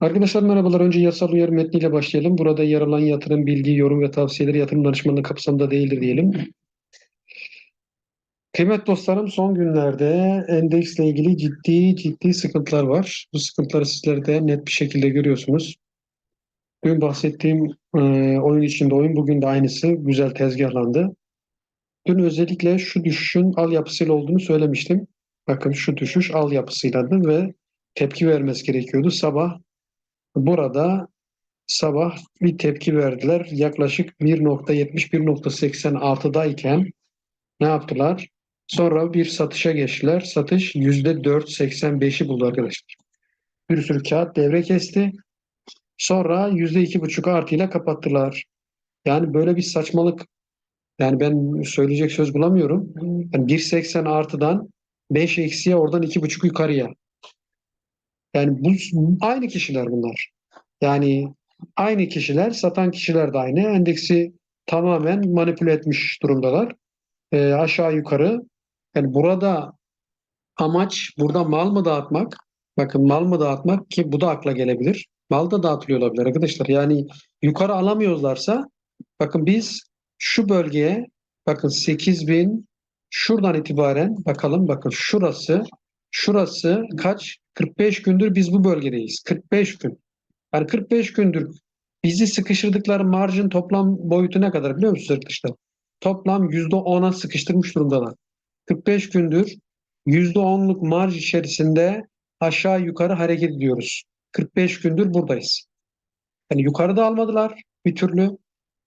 Arkadaşlar merhabalar. Önce yasal uyarı metniyle başlayalım. Burada yer alan yatırım, bilgi, yorum ve tavsiyeleri yatırım danışmanlığı kapsamında değildir diyelim. Kıymet dostlarım son günlerde endeksle ilgili ciddi ciddi sıkıntılar var. Bu sıkıntıları sizler de net bir şekilde görüyorsunuz. Dün bahsettiğim e, oyun içinde oyun bugün de aynısı güzel tezgahlandı. Dün özellikle şu düşüşün al yapısıyla olduğunu söylemiştim. Bakın şu düşüş al yapısıyladı ve tepki vermesi gerekiyordu. Sabah burada sabah bir tepki verdiler. Yaklaşık 1.70-1.86'dayken ne yaptılar? Sonra bir satışa geçtiler. Satış %4.85'i buldu arkadaşlar. Bir sürü kağıt devre kesti. Sonra %2.5 artıyla kapattılar. Yani böyle bir saçmalık. Yani ben söyleyecek söz bulamıyorum. Yani 1.80 artıdan 5 eksiye oradan 2.5 yukarıya. Yani bu aynı kişiler bunlar. Yani aynı kişiler, satan kişiler de aynı. Endeksi tamamen manipüle etmiş durumdalar. E, aşağı yukarı. Yani burada amaç burada mal mı dağıtmak? Bakın mal mı dağıtmak ki bu da akla gelebilir. Mal da dağıtılıyor olabilir arkadaşlar. Yani yukarı alamıyorlarsa bakın biz şu bölgeye bakın 8000 şuradan itibaren bakalım bakın şurası şurası kaç? 45 gündür biz bu bölgedeyiz. 45 gün. Yani 45 gündür bizi sıkıştırdıkları marjın toplam boyutu ne kadar biliyor musunuz arkadaşlar? Toplam %10'a sıkıştırmış durumdalar. 45 gündür %10'luk marj içerisinde aşağı yukarı hareket ediyoruz. 45 gündür buradayız. Yani yukarıda almadılar bir türlü.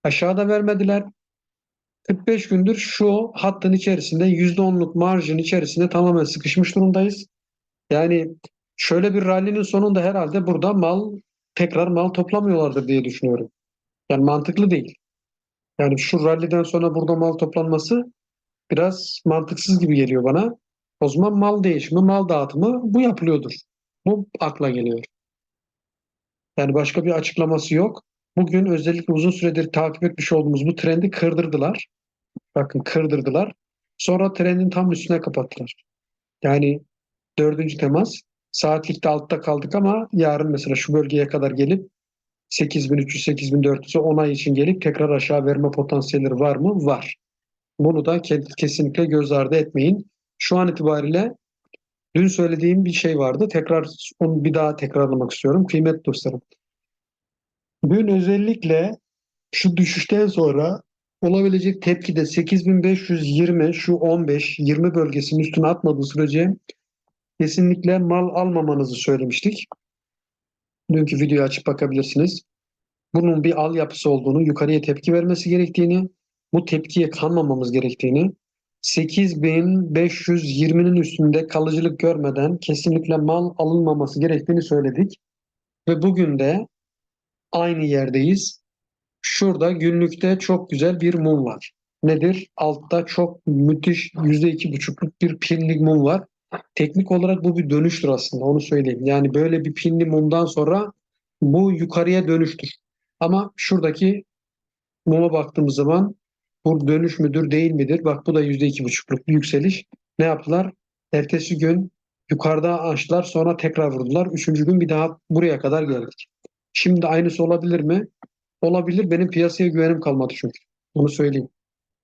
Aşağıda vermediler. 45 gündür şu hattın içerisinde %10'luk marjın içerisinde tamamen sıkışmış durumdayız. Yani şöyle bir rallinin sonunda herhalde burada mal tekrar mal toplamıyorlardır diye düşünüyorum. Yani mantıklı değil. Yani şu ralliden sonra burada mal toplanması biraz mantıksız gibi geliyor bana. O zaman mal değişimi, mal dağıtımı bu yapılıyordur. Bu akla geliyor. Yani başka bir açıklaması yok. Bugün özellikle uzun süredir takip etmiş olduğumuz bu trendi kırdırdılar. Bakın kırdırdılar. Sonra trendin tam üstüne kapattılar. Yani dördüncü temas saatlikte altta kaldık ama yarın mesela şu bölgeye kadar gelip 8300-8400'e 10 ay için gelip tekrar aşağı verme potansiyelleri var mı? Var. Bunu da kesinlikle göz ardı etmeyin. Şu an itibariyle dün söylediğim bir şey vardı. Tekrar onu bir daha tekrarlamak istiyorum. Kıymetli dostlarım. Dün özellikle şu düşüşten sonra olabilecek tepkide 8520 şu 15-20 bölgesinin üstüne atmadığı sürece kesinlikle mal almamanızı söylemiştik. Dünkü videoyu açıp bakabilirsiniz. Bunun bir al yapısı olduğunu, yukarıya tepki vermesi gerektiğini, bu tepkiye kanmamamız gerektiğini, 8520'nin üstünde kalıcılık görmeden kesinlikle mal alınmaması gerektiğini söyledik. Ve bugün de aynı yerdeyiz. Şurada günlükte çok güzel bir mum var. Nedir? Altta çok müthiş %2,5'luk bir pinlik mum var. Teknik olarak bu bir dönüştür aslında onu söyleyeyim. Yani böyle bir pinli mumdan sonra bu yukarıya dönüştür. Ama şuradaki muma baktığımız zaman bu dönüş müdür değil midir? Bak bu da %2,5'luk bir yükseliş. Ne yaptılar? Ertesi gün yukarıda açtılar sonra tekrar vurdular. Üçüncü gün bir daha buraya kadar geldik. Şimdi aynısı olabilir mi? Olabilir. Benim piyasaya güvenim kalmadı çünkü. Onu söyleyeyim.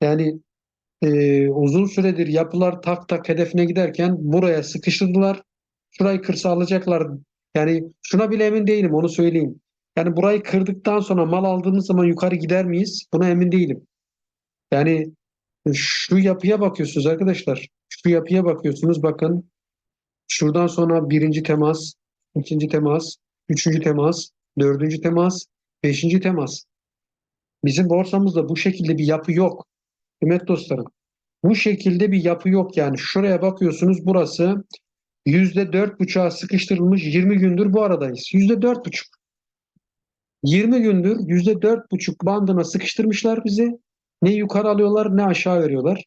Yani e, uzun süredir yapılar tak tak hedefine giderken buraya sıkıştırdılar. Şurayı kırsa alacaklar. Yani şuna bile emin değilim onu söyleyeyim. Yani burayı kırdıktan sonra mal aldığımız zaman yukarı gider miyiz? Buna emin değilim. Yani şu yapıya bakıyorsunuz arkadaşlar. Şu yapıya bakıyorsunuz bakın. Şuradan sonra birinci temas, ikinci temas, üçüncü temas, dördüncü temas, beşinci temas. Bizim borsamızda bu şekilde bir yapı yok. Kıymet dostlarım. Bu şekilde bir yapı yok yani. Şuraya bakıyorsunuz burası yüzde dört buçuğa sıkıştırılmış 20 gündür bu aradayız. Yüzde dört buçuk. 20 gündür yüzde dört buçuk bandına sıkıştırmışlar bizi. Ne yukarı alıyorlar ne aşağı veriyorlar.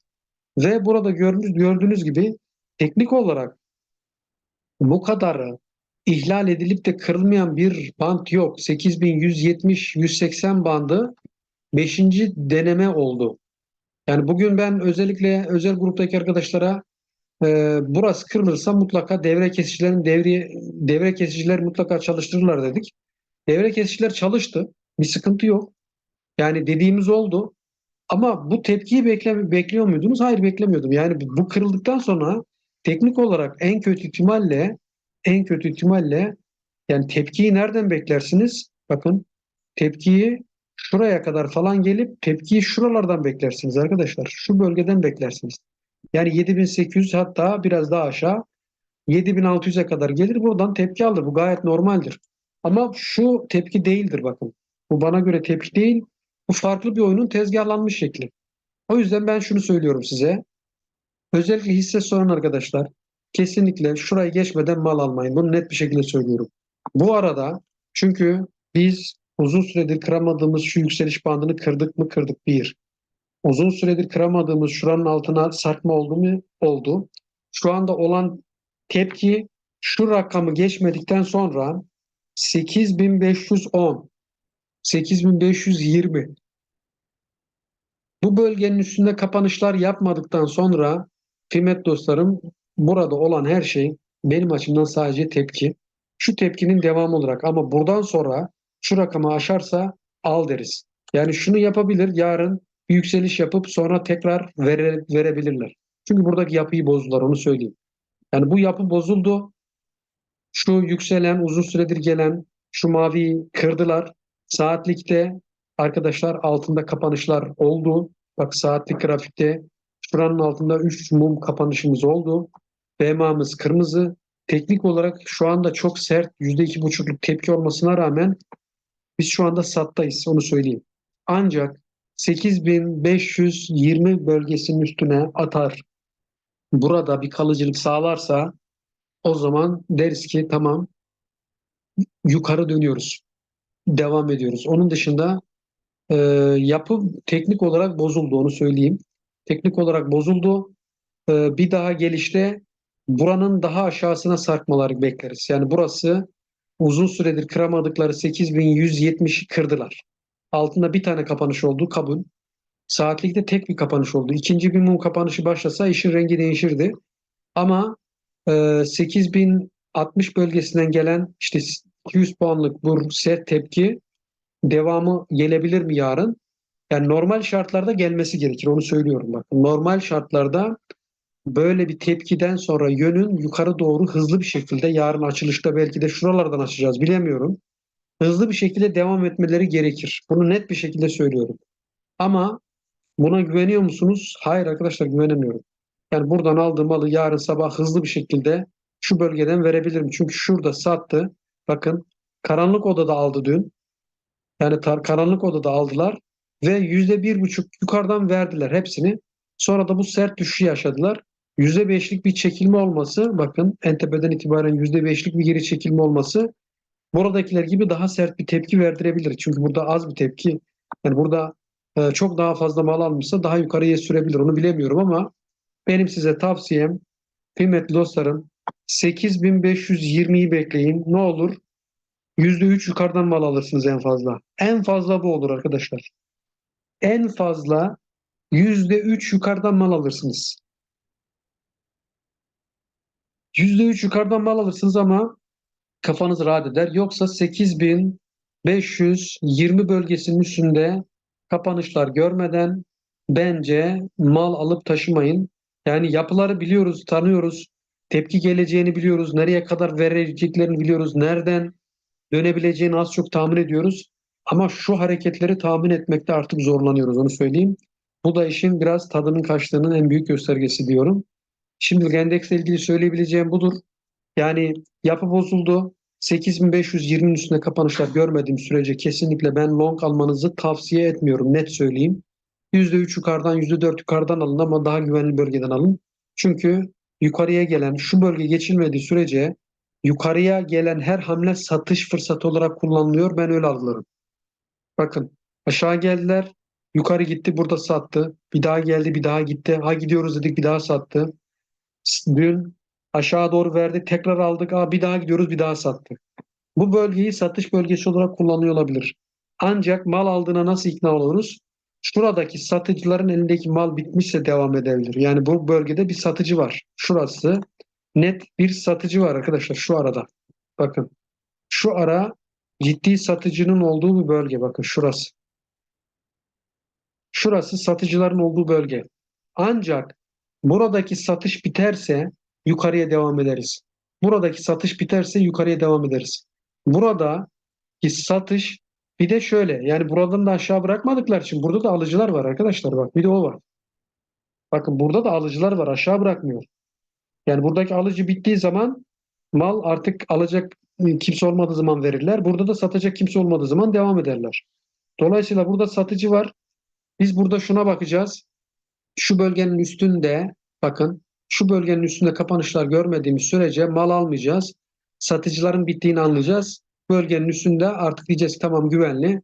Ve burada gördüğünüz, gördüğünüz gibi teknik olarak bu kadar ihlal edilip de kırılmayan bir band yok. 8170-180 bandı 5. deneme oldu. Yani bugün ben özellikle özel gruptaki arkadaşlara e, burası kırılırsa mutlaka devre kesicilerin devre, devre kesiciler mutlaka çalıştırırlar dedik. Devre kesiciler çalıştı. Bir sıkıntı yok. Yani dediğimiz oldu. Ama bu tepkiyi bekle, bekliyor muydunuz? Hayır beklemiyordum. Yani bu, kırıldıktan sonra teknik olarak en kötü ihtimalle en kötü ihtimalle yani tepkiyi nereden beklersiniz? Bakın tepkiyi şuraya kadar falan gelip tepkiyi şuralardan beklersiniz arkadaşlar. Şu bölgeden beklersiniz. Yani 7800 hatta biraz daha aşağı 7600'e kadar gelir buradan tepki alır. Bu gayet normaldir. Ama şu tepki değildir bakın. Bu bana göre tepki değil. Bu farklı bir oyunun tezgahlanmış şekli. O yüzden ben şunu söylüyorum size. Özellikle hisse soran arkadaşlar kesinlikle şurayı geçmeden mal almayın. Bunu net bir şekilde söylüyorum. Bu arada çünkü biz uzun süredir kıramadığımız şu yükseliş bandını kırdık mı kırdık bir. Uzun süredir kıramadığımız şuranın altına sarkma oldu mu? Oldu. Şu anda olan tepki şu rakamı geçmedikten sonra 8510 8520 bu bölgenin üstünde kapanışlar yapmadıktan sonra kıymet dostlarım burada olan her şey benim açımdan sadece tepki. Şu tepkinin devamı olarak ama buradan sonra şu rakamı aşarsa al deriz. Yani şunu yapabilir yarın yükseliş yapıp sonra tekrar vere, verebilirler. Çünkü buradaki yapıyı bozdular onu söyleyeyim. Yani bu yapı bozuldu. Şu yükselen uzun süredir gelen şu maviyi kırdılar. Saatlikte arkadaşlar altında kapanışlar oldu. Bak saatlik grafikte şuranın altında 3 mum kapanışımız oldu. BMA'mız kırmızı. Teknik olarak şu anda çok sert %2,5'luk tepki olmasına rağmen biz şu anda sattayız onu söyleyeyim. Ancak 8520 bölgesinin üstüne atar. Burada bir kalıcılık sağlarsa o zaman deriz ki tamam yukarı dönüyoruz. Devam ediyoruz. Onun dışında e, yapı teknik olarak bozuldu onu söyleyeyim. Teknik olarak bozuldu. E, bir daha gelişte buranın daha aşağısına sarkmaları bekleriz. Yani burası uzun süredir kıramadıkları 8170'i kırdılar. Altında bir tane kapanış oldu kabul. Saatlikte tek bir kapanış oldu. İkinci bir mum kapanışı başlasa işin rengi değişirdi. Ama e, 8060 bölgesinden gelen işte 200 puanlık bu sert tepki devamı gelebilir mi yarın? Yani normal şartlarda gelmesi gerekir. Onu söylüyorum bak. Normal şartlarda böyle bir tepkiden sonra yönün yukarı doğru hızlı bir şekilde yarın açılışta belki de şuralardan açacağız bilemiyorum. Hızlı bir şekilde devam etmeleri gerekir. Bunu net bir şekilde söylüyorum. Ama buna güveniyor musunuz? Hayır arkadaşlar güvenemiyorum. Yani buradan aldığım malı yarın sabah hızlı bir şekilde şu bölgeden verebilirim. Çünkü şurada sattı. Bakın karanlık odada aldı dün. Yani tar- karanlık odada aldılar ve yüzde bir buçuk yukarıdan verdiler hepsini. Sonra da bu sert düşüşü yaşadılar. Yüzde beşlik bir çekilme olması, bakın en tepeden itibaren yüzde beşlik bir geri çekilme olması buradakiler gibi daha sert bir tepki verdirebilir. Çünkü burada az bir tepki, yani burada e, çok daha fazla mal almışsa daha yukarıya sürebilir. Onu bilemiyorum ama benim size tavsiyem kıymetli dostlarım 8520'yi bekleyin. Ne olur? %3 yukarıdan mal alırsınız en fazla. En fazla bu olur arkadaşlar. En fazla %3 yukarıdan mal alırsınız. %3 yukarıdan mal alırsınız ama kafanız rahat eder. Yoksa 8520 bölgesinin üstünde kapanışlar görmeden bence mal alıp taşımayın. Yani yapıları biliyoruz, tanıyoruz. Tepki geleceğini biliyoruz. Nereye kadar vereceklerini biliyoruz. Nereden dönebileceğini az çok tahmin ediyoruz. Ama şu hareketleri tahmin etmekte artık zorlanıyoruz onu söyleyeyim. Bu da işin biraz tadının kaçtığının en büyük göstergesi diyorum. Şimdi endeksle ilgili söyleyebileceğim budur. Yani yapı bozuldu. 8520'nin üstünde kapanışlar görmediğim sürece kesinlikle ben long almanızı tavsiye etmiyorum. Net söyleyeyim. %3 yukarıdan %4 yukarıdan alın ama daha güvenli bölgeden alın. Çünkü yukarıya gelen şu bölge geçilmediği sürece yukarıya gelen her hamle satış fırsatı olarak kullanılıyor. Ben öyle algılarım. Bakın aşağı geldiler. Yukarı gitti burada sattı. Bir daha geldi bir daha gitti. Ha gidiyoruz dedik bir daha sattı. Dün aşağı doğru verdi tekrar aldık. Aa, bir daha gidiyoruz bir daha sattı. Bu bölgeyi satış bölgesi olarak kullanıyor olabilir. Ancak mal aldığına nasıl ikna oluruz? Şuradaki satıcıların elindeki mal bitmişse devam edebilir. Yani bu bölgede bir satıcı var. Şurası net bir satıcı var arkadaşlar şu arada. Bakın şu ara ciddi satıcının olduğu bir bölge. Bakın şurası. Şurası satıcıların olduğu bölge. Ancak buradaki satış biterse yukarıya devam ederiz. Buradaki satış biterse yukarıya devam ederiz. Buradaki satış bir de şöyle yani buradan da aşağı bırakmadıklar için burada da alıcılar var arkadaşlar bak bir de o var. Bakın burada da alıcılar var aşağı bırakmıyor. Yani buradaki alıcı bittiği zaman mal artık alacak kimse olmadığı zaman verirler. Burada da satacak kimse olmadığı zaman devam ederler. Dolayısıyla burada satıcı var. Biz burada şuna bakacağız. Şu bölgenin üstünde bakın şu bölgenin üstünde kapanışlar görmediğimiz sürece mal almayacağız. Satıcıların bittiğini anlayacağız. Bölgenin üstünde artık diyeceğiz tamam güvenli.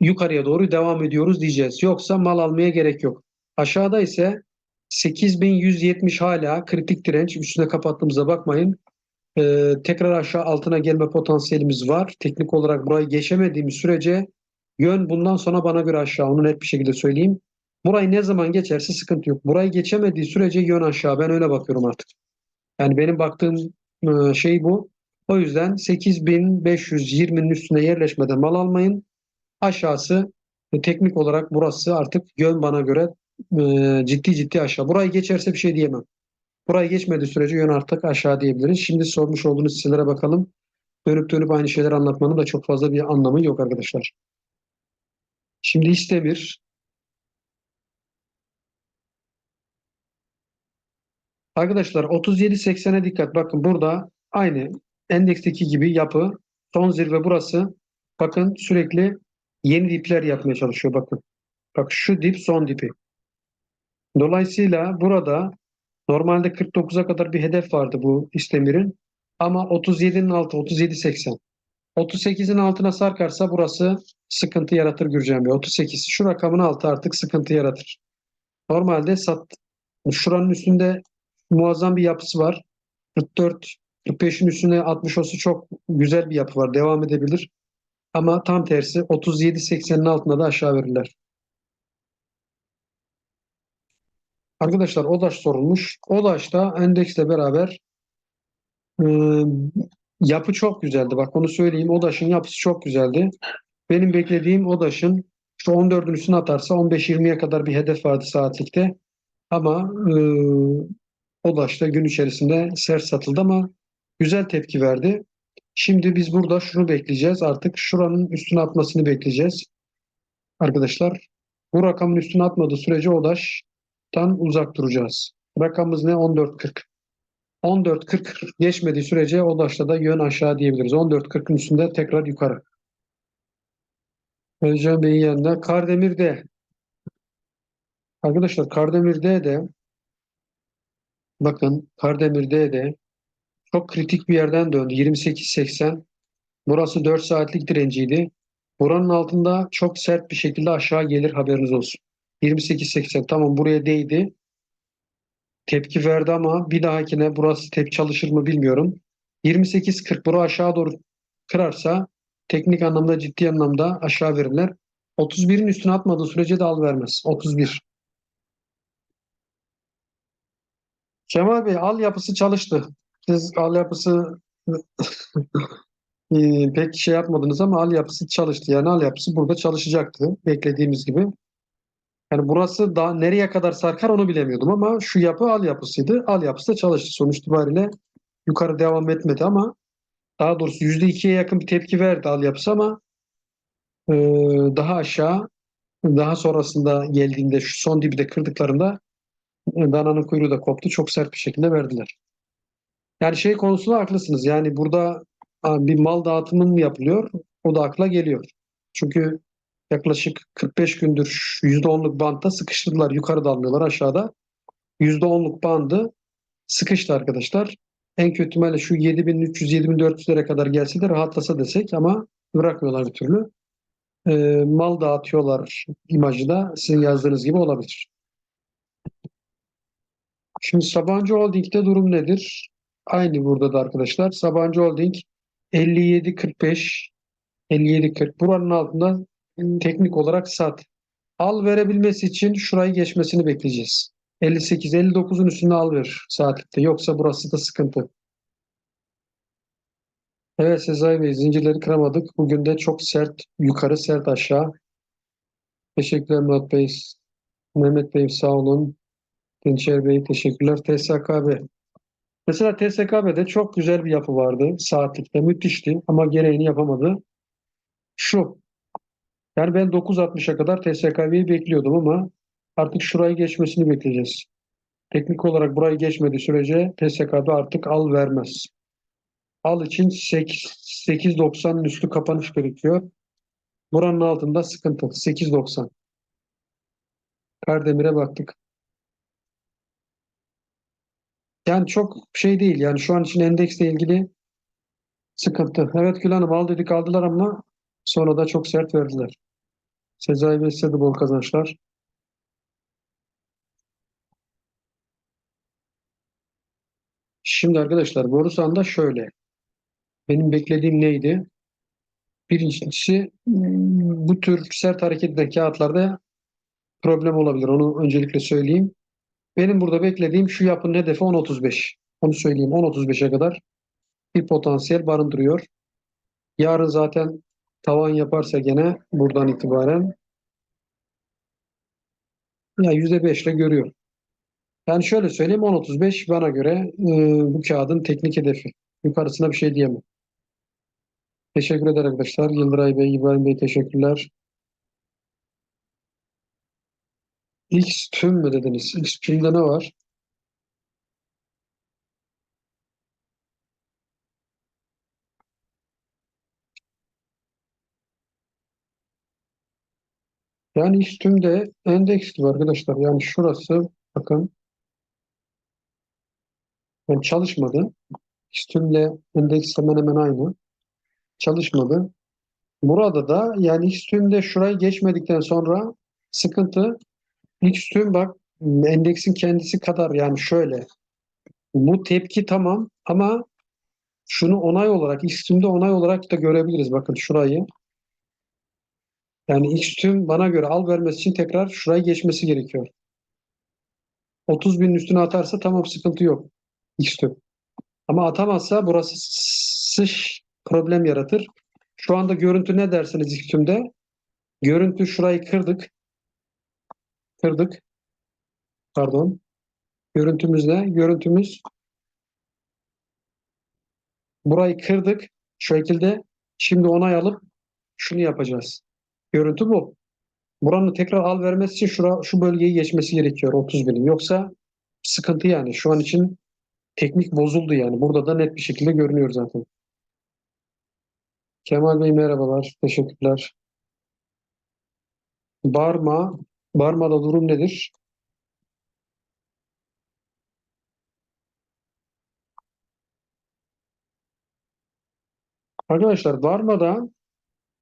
Yukarıya doğru devam ediyoruz diyeceğiz. Yoksa mal almaya gerek yok. Aşağıda ise 8170 hala kritik direnç. Üstüne kapattığımıza bakmayın. Ee, tekrar aşağı altına gelme potansiyelimiz var. Teknik olarak burayı geçemediğimiz sürece yön bundan sonra bana göre aşağı. Onu net bir şekilde söyleyeyim. Burayı ne zaman geçerse sıkıntı yok. Burayı geçemediği sürece yön aşağı. Ben öyle bakıyorum artık. Yani benim baktığım e, şey bu. O yüzden 8520'nin üstüne yerleşmeden mal almayın. Aşağısı e, teknik olarak burası artık yön bana göre e, ciddi ciddi aşağı. Burayı geçerse bir şey diyemem. Burayı geçmediği sürece yön artık aşağı diyebiliriz. Şimdi sormuş olduğunuz sitelere bakalım. Dönüp dönüp aynı şeyleri anlatmanın da çok fazla bir anlamı yok arkadaşlar. Şimdi İstemir. Arkadaşlar 37.80'e dikkat. Bakın burada aynı endeksteki gibi yapı. Son zirve burası. Bakın sürekli yeni dipler yapmaya çalışıyor. Bakın. Bak şu dip son dipi. Dolayısıyla burada normalde 49'a kadar bir hedef vardı bu İstemir'in. Ama 37'nin altı 37.80. 38'in altına sarkarsa burası sıkıntı yaratır Gürcan Bey. 38. Şu rakamın altı artık sıkıntı yaratır. Normalde sat şuranın üstünde muazzam bir yapısı var. 44 45'in üstüne 60 olsa çok güzel bir yapı var. Devam edebilir. Ama tam tersi 37-80'in altında da aşağı verirler. Arkadaşlar ODAŞ sorulmuş. ODAŞ'ta endeksle beraber e, yapı çok güzeldi. Bak onu söyleyeyim. ODAŞ'ın yapısı çok güzeldi. Benim beklediğim ODAŞ'ın şu 14'ün üstüne atarsa 15-20'ye kadar bir hedef vardı saatlikte. Ama e, ODAŞ'ta gün içerisinde sert satıldı ama güzel tepki verdi. Şimdi biz burada şunu bekleyeceğiz. Artık şuranın üstüne atmasını bekleyeceğiz. Arkadaşlar bu rakamın üstüne atmadığı sürece ODAŞ'tan uzak duracağız. Rakamımız ne? 14.40. 14.40 geçmediği sürece ODAŞ'ta da yön aşağı diyebiliriz. 14.40'ın üstünde tekrar yukarı. Özcan Bey'in yanında Kardemir'de Arkadaşlar Kardemir'de de bakın Kardemir'de de çok kritik bir yerden döndü. 28.80 burası 4 saatlik direnciydi. Buranın altında çok sert bir şekilde aşağı gelir haberiniz olsun. 28.80 tamam buraya değdi. Tepki verdi ama bir dahakine burası tepki çalışır mı bilmiyorum. 28.40 bura aşağı doğru kırarsa teknik anlamda ciddi anlamda aşağı verirler. 31'in üstüne atmadığı sürece de al vermez. 31. Kemal Bey al yapısı çalıştı. Siz al yapısı e, pek şey yapmadınız ama al yapısı çalıştı. Yani al yapısı burada çalışacaktı beklediğimiz gibi. Yani burası daha nereye kadar sarkar onu bilemiyordum ama şu yapı al yapısıydı. Al yapısı da çalıştı. Sonuç itibariyle yukarı devam etmedi ama daha doğrusu %2'ye yakın bir tepki verdi al yapısı ama e, daha aşağı daha sonrasında geldiğinde şu son dibi de kırdıklarında dananın kuyruğu da koptu. Çok sert bir şekilde verdiler. Yani şey konusunda haklısınız. Yani burada bir mal dağıtımı mı yapılıyor? O da akla geliyor. Çünkü yaklaşık 45 gündür %10'luk bantta sıkıştırdılar. Yukarıda almıyorlar aşağıda. %10'luk bandı sıkıştı arkadaşlar. En kötü ihtimalle şu 7300-7400'lere kadar gelse de rahatlasa desek ama bırakmıyorlar bir türlü. E, mal dağıtıyorlar imajı da sizin yazdığınız gibi olabilir. Şimdi Sabancı Holding'de durum nedir? Aynı burada da arkadaşlar. Sabancı Holding 57.45 57.40 buranın altında teknik olarak sat. Al verebilmesi için şurayı geçmesini bekleyeceğiz. 58-59'un üstünde al ver saatlikte. Yoksa burası da sıkıntı. Evet Sezai Bey zincirleri kıramadık. Bugün de çok sert yukarı sert aşağı. Teşekkürler Murat Bey. Mehmet Bey sağ olun. Dinçer Bey teşekkürler. TSKB. Mesela TSKB'de çok güzel bir yapı vardı. Saatlikte müthişti ama gereğini yapamadı. Şu. Yani ben 9.60'a kadar TSKB'yi bekliyordum ama artık şurayı geçmesini bekleyeceğiz. Teknik olarak burayı geçmediği sürece TSKB artık al vermez. Al için 8.90'ın üstü kapanış gerekiyor. Buranın altında sıkıntı. 8.90. Kardemir'e baktık. Yani çok şey değil. Yani şu an için endeksle ilgili sıkıntı. Evet Gül Hanım dedik aldılar ama sonra da çok sert verdiler. Sezai Bey size bol kazançlar. Şimdi arkadaşlar Borusan'da şöyle. Benim beklediğim neydi? Birincisi bu tür sert hareket eden kağıtlarda problem olabilir. Onu öncelikle söyleyeyim. Benim burada beklediğim şu yapının hedefi 10.35. Onu söyleyeyim 10.35'e kadar bir potansiyel barındırıyor. Yarın zaten tavan yaparsa gene buradan itibaren ya %5 ile görüyor. Yani şöyle söyleyeyim 10.35 bana göre e, bu kağıdın teknik hedefi. Yukarısına bir şey diyemem. Teşekkür ederim arkadaşlar. Yıldıray Bey, İbrahim Bey teşekkürler. X tüm mü dediniz? X tümde ne var? Yani X tümde endeks gibi arkadaşlar. Yani şurası bakın yani çalışmadı. X tümle endeks hemen hemen aynı. Çalışmadı. Burada da yani X şurayı geçmedikten sonra sıkıntı X tüm bak endeksin kendisi kadar yani şöyle bu tepki tamam ama şunu onay olarak X tümde onay olarak da görebiliriz. Bakın şurayı. Yani X tüm bana göre al vermesi için tekrar şurayı geçmesi gerekiyor. 30 binin üstüne atarsa tamam sıkıntı yok. X tüm. Ama atamazsa burası sıç problem yaratır. Şu anda görüntü ne dersiniz X tümde? Görüntü şurayı kırdık. Kırdık. Pardon. Görüntümüz ne? Görüntümüz burayı kırdık. Şu şekilde şimdi onay alıp şunu yapacağız. Görüntü bu. Buranın tekrar al vermesi için şura, şu bölgeyi geçmesi gerekiyor 30 binim. Yoksa sıkıntı yani. Şu an için teknik bozuldu yani. Burada da net bir şekilde görünüyor zaten. Kemal Bey merhabalar. Teşekkürler. Barma. Barma'da durum nedir? Arkadaşlar Barma'da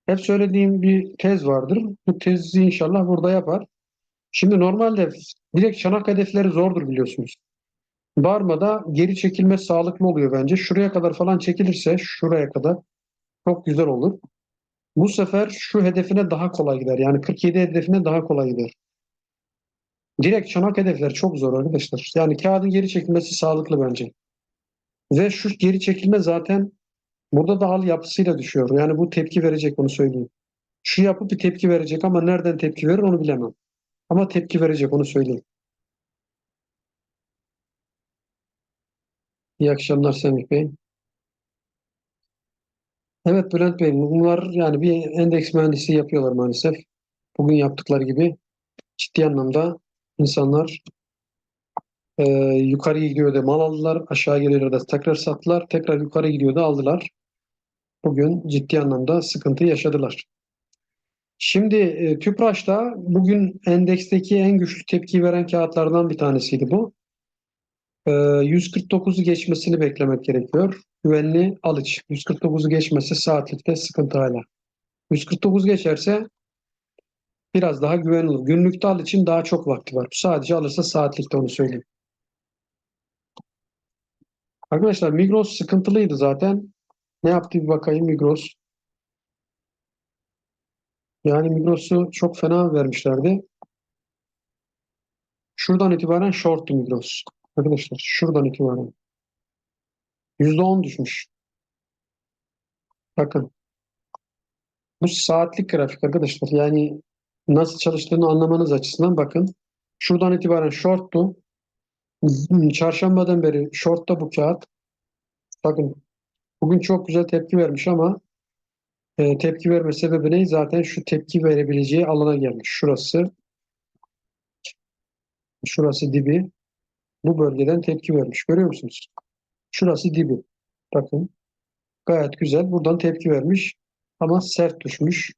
hep söylediğim bir tez vardır. Bu tezi inşallah burada yapar. Şimdi normalde direkt çanak hedefleri zordur biliyorsunuz. Barma'da geri çekilme sağlıklı oluyor bence. Şuraya kadar falan çekilirse şuraya kadar çok güzel olur. Bu sefer şu hedefine daha kolay gider. Yani 47 hedefine daha kolay gider. Direkt çanak hedefler çok zor arkadaşlar. Yani kağıdın geri çekilmesi sağlıklı bence. Ve şu geri çekilme zaten burada da al yapısıyla düşüyor. Yani bu tepki verecek onu söyleyeyim. Şu yapı bir tepki verecek ama nereden tepki verir onu bilemem. Ama tepki verecek onu söyleyeyim. İyi akşamlar Semih Bey. Evet Bülent Bey, bunlar yani bir endeks mühendisi yapıyorlar maalesef. Bugün yaptıkları gibi ciddi anlamda insanlar e, yukarı gidiyor da mal aldılar, aşağı geliyor da tekrar sattılar, tekrar yukarı gidiyor da aldılar. Bugün ciddi anlamda sıkıntı yaşadılar. Şimdi e, Tüpraş'ta bugün endeksteki en güçlü tepki veren kağıtlardan bir tanesiydi bu. E, 149'u geçmesini beklemek gerekiyor. Güvenli alıç. 149'u geçmesi saatlikte sıkıntı hala. 149 geçerse biraz daha güvenilir. Günlükte al için daha çok vakti var. Sadece alırsa saatlikte onu söyleyeyim. Arkadaşlar Migros sıkıntılıydı zaten. Ne yaptı bir bakayım Migros. Yani Migros'u çok fena vermişlerdi. Şuradan itibaren short Migros. Arkadaşlar şuradan itibaren. %10 düşmüş. Bakın. Bu saatlik grafik arkadaşlar. Yani nasıl çalıştığını anlamanız açısından bakın. Şuradan itibaren shorttu. Çarşambadan beri shortta bu kağıt. Bakın bugün çok güzel tepki vermiş ama e, tepki verme sebebi ne? Zaten şu tepki verebileceği alana gelmiş. Şurası şurası dibi. Bu bölgeden tepki vermiş. Görüyor musunuz? Şurası dibi. Bakın. Gayet güzel. Buradan tepki vermiş. Ama sert düşmüş.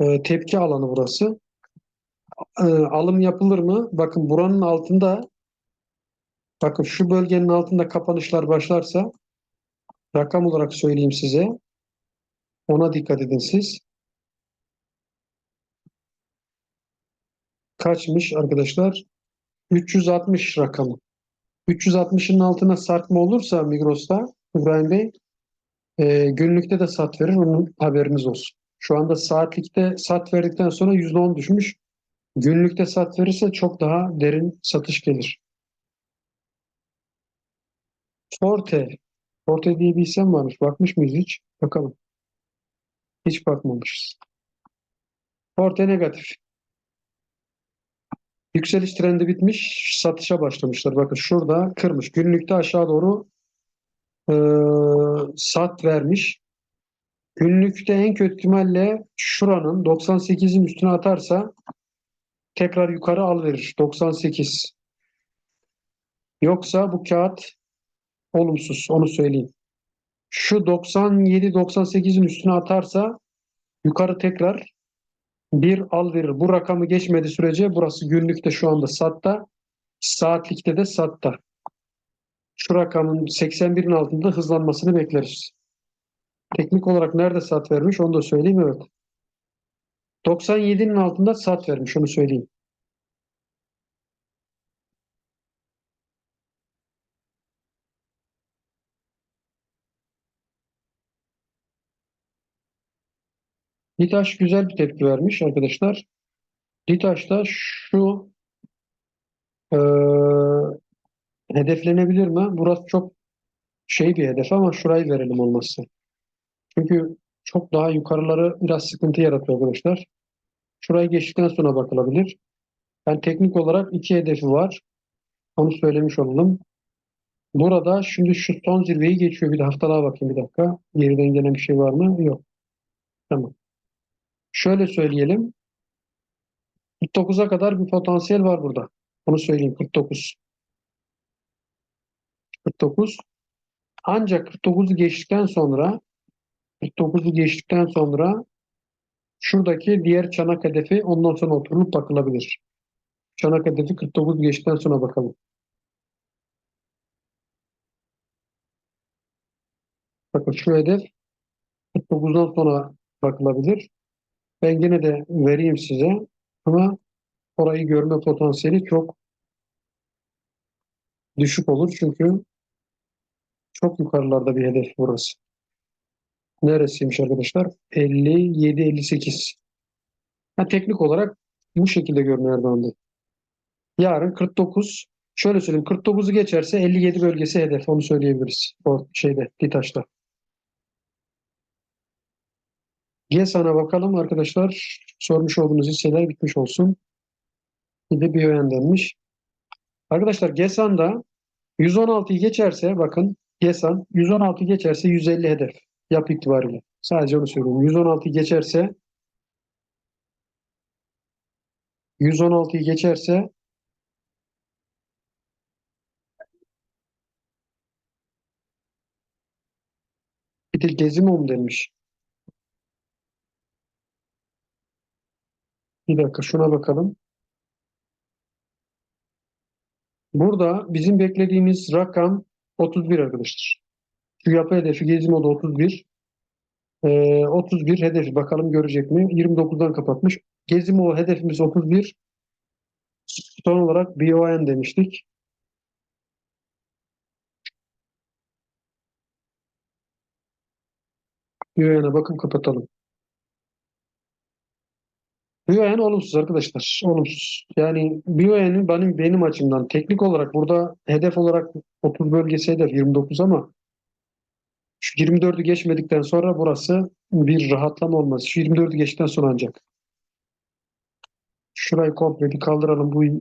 E, tepki alanı burası. E, alım yapılır mı? Bakın buranın altında bakın şu bölgenin altında kapanışlar başlarsa rakam olarak söyleyeyim size. Ona dikkat edin siz. Kaçmış arkadaşlar? 360 rakamı. 360'ın altına sarkma olursa Migros'ta İbrahim Bey e, günlükte de sat verir. Onun haberiniz olsun. Şu anda saatlikte sat verdikten sonra %10 düşmüş. Günlükte sat verirse çok daha derin satış gelir. Forte. Forte diye bir isim varmış. Bakmış mıyız hiç? Bakalım. Hiç bakmamışız. Forte negatif. Yükseliş trendi bitmiş. Satışa başlamışlar. Bakın şurada kırmış. Günlükte aşağı doğru e, sat vermiş. Günlükte en kötü ihtimalle şuranın 98'in üstüne atarsa tekrar yukarı al verir. 98. Yoksa bu kağıt olumsuz. Onu söyleyeyim. Şu 97-98'in üstüne atarsa yukarı tekrar bir al verir. Bu rakamı geçmedi sürece burası günlükte şu anda satta, saatlikte de satta. Şu rakamın 81'in altında hızlanmasını bekleriz. Teknik olarak nerede sat vermiş onu da söyleyeyim evet. 97'nin altında sat vermiş onu söyleyeyim. Ditaş güzel bir tepki vermiş arkadaşlar. Ditaş da şu eee, hedeflenebilir mi? Burası çok şey bir hedef ama şurayı verelim olmazsa. Çünkü çok daha yukarıları biraz sıkıntı yaratıyor arkadaşlar. Şurayı geçtikten sonra bakılabilir. Yani teknik olarak iki hedefi var. Onu söylemiş olalım. Burada şimdi şu son zirveyi geçiyor. Bir de haftalığa bakayım bir dakika. Geriden gelen bir şey var mı? Yok. Tamam. Şöyle söyleyelim. 49'a kadar bir potansiyel var burada. Onu söyleyeyim 49. 49. Ancak 49'u geçtikten sonra 49'u geçtikten sonra şuradaki diğer çanak hedefi ondan sonra oturulup bakılabilir. Çanak hedefi 49 geçtikten sonra bakalım. Bakın şu hedef 49'dan sonra bakılabilir. Ben yine de vereyim size ama orayı görme potansiyeli çok düşük olur çünkü çok yukarılarda bir hedef burası. Neresiymiş arkadaşlar? 57-58. Ha, teknik olarak bu şekilde görünüyor Bey. Yarın 49. Şöyle söyleyeyim. 49'u geçerse 57 bölgesi hedef. Onu söyleyebiliriz. O şeyde, Ditaş'ta. GESAN'a bakalım arkadaşlar. Sormuş olduğunuz hisseler bitmiş olsun. Bir de BioN denmiş. Arkadaşlar GESAN'da 116'yı geçerse bakın GESAN 116 geçerse 150 hedef yapı itibariyle. Sadece onu söylüyorum. 116 geçerse 116'yı geçerse bir de gezi mum demiş. Bir dakika şuna bakalım. Burada bizim beklediğimiz rakam 31 arkadaşlar. Şu yapı hedefi Gezimo'da 31. Ee, 31 hedefi bakalım görecek mi? 29'dan kapatmış. Gezimo hedefimiz 31. Son olarak BON demiştik. BON'a bakın kapatalım. BioN olumsuz arkadaşlar. Olumsuz. Yani BioN'in benim, benim açımdan teknik olarak burada hedef olarak 30 bölgesi hedef 29 ama şu 24'ü geçmedikten sonra burası bir rahatlama olmaz. Şu 24'ü geçtikten sonra ancak. Şurayı komple bir kaldıralım. Bu e,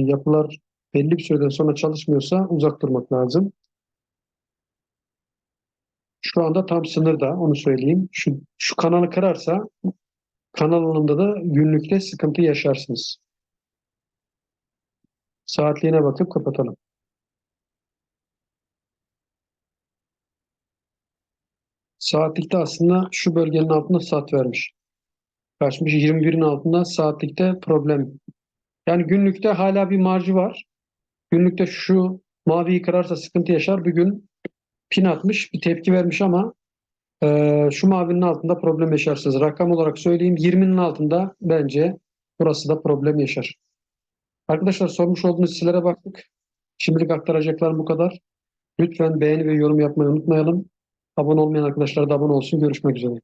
yapılar belli bir süreden sonra çalışmıyorsa uzak durmak lazım. Şu anda tam sınırda onu söyleyeyim. Şu, şu kanalı kırarsa kanal alanında da günlükte sıkıntı yaşarsınız. Saatliğine bakıp kapatalım. Saatlikte aslında şu bölgenin altında saat vermiş. Kaçmış 21'in altında saatlikte problem. Yani günlükte hala bir marjı var. Günlükte şu maviyi kırarsa sıkıntı yaşar. Bugün pin atmış bir tepki vermiş ama e, şu mavinin altında problem yaşarsınız. Rakam olarak söyleyeyim 20'nin altında bence burası da problem yaşar. Arkadaşlar sormuş olduğunuz hissnelere baktık. Şimdilik aktaracaklarım bu kadar. Lütfen beğeni ve yorum yapmayı unutmayalım. Abone olmayan arkadaşlar da abone olsun. Görüşmek üzere.